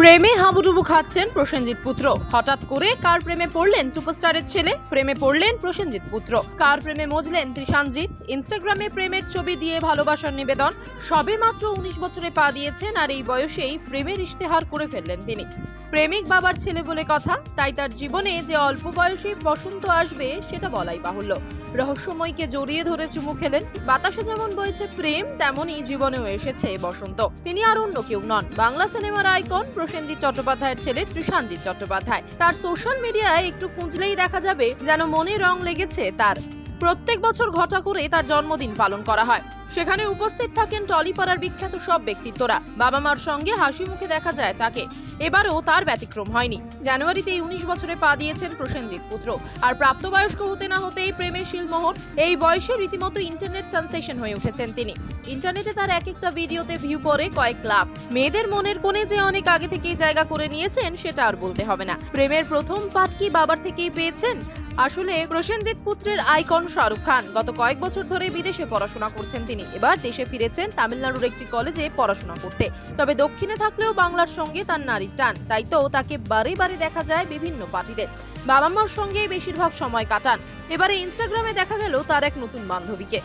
প্রেমে হাবুডুবু খাচ্ছেন প্রসেনজিৎ পুত্র। হঠাৎ করে কার প্রেমে পড়লেন সুপারস্টারের ছেলে? প্রেমে পড়লেন প্রসেনজিৎ পুত্র। কার প্রেমে মজলেন ত্রিশানজিৎ? ইনস্টাগ্রামে প্রেমের ছবি দিয়ে ভালোবাসার নিবেদন। সবে মাত্র উনিশ বছরে পা দিয়েছেন আর এই বয়সেই প্রেমের ইশতেহার করে ফেললেন তিনি। প্রেমিক বাবার ছেলে বলে কথা, তাই তার জীবনে যে অল্প বয়সী বসন্ত আসবে সেটা বলাই বাহুল্য। রহস্যময়কে জড়িয়ে ধরে চুমু খেলেন। বাতাসে যেমন বইছে প্রেম, তেমনই জীবনেও এসেছে বসন্ত। তিনি আর অন্য কেউ নন। বাংলা সিনেমার আইকন প্রসেনজিৎ চট্টোপাধ্যায়ের ছেলে ত্রিশানজিৎ চট্টোপাধ্যায়। তার সোশ্যাল মিডিয়ায় একটু খুঁজলেই দেখা যাবে যেন মনে রং লেগেছে তার। প্রত্যেক বছর ঘটা করে তার জন্মদিন পালন করা হয়। সেখানে উপস্থিত থাকেন টলিপাড়ার বিখ্যাত সব ব্যক্তিত্বরা। বাবা মার সঙ্গে হাসি মুখে দেখা যায় তাকে। এবারও তার ব্যতিক্রম হয়নি। জানুয়ারিতে উনিশ বছরে পা দিয়েছেন প্রসেনজিৎ পুত্র। আর প্রাপ্তবয়স্ক হতে না হতেই প্রেমের শিলমোহর। এই বয়সে রীতিমতো ইন্টারনেট সেন্সেশন হয়ে উঠেছেন তিনি। ইন্টারনেটে তার এক একটা ভিডিওতে ভিউ পড়ে কয়েক লাখ। মেয়েদের মনের কোণে যে অনেক আগে থেকেই জায়গা করে নিয়েছেন, সেটা আর বলতে হবে না। প্রেমের প্রথম পাঠ কি বাবার থেকেই পেয়েছেন? আসলে প্রসেনজিৎ পুত্রের আইকন শাহরুখ খান। গত কয়েক বছর ধরে বিদেশে পড়াশোনা করছেন তিনি। এবার দেশে ফিরেছেন তামিলনাড়ুর একটি কলেজে পড়াশোনা করতে। তবে দক্ষিণে থাকলেও বাংলার সঙ্গে তার নারীর টান। তাই তো তাকে বারে বারে দেখা যায় বিভিন্ন পার্টিতে। বাবা মার সঙ্গে বেশিরভাগ সময় কাটান। এবারে ইনস্টাগ্রামে দেখা গেল তার এক নতুন বান্ধবীকে।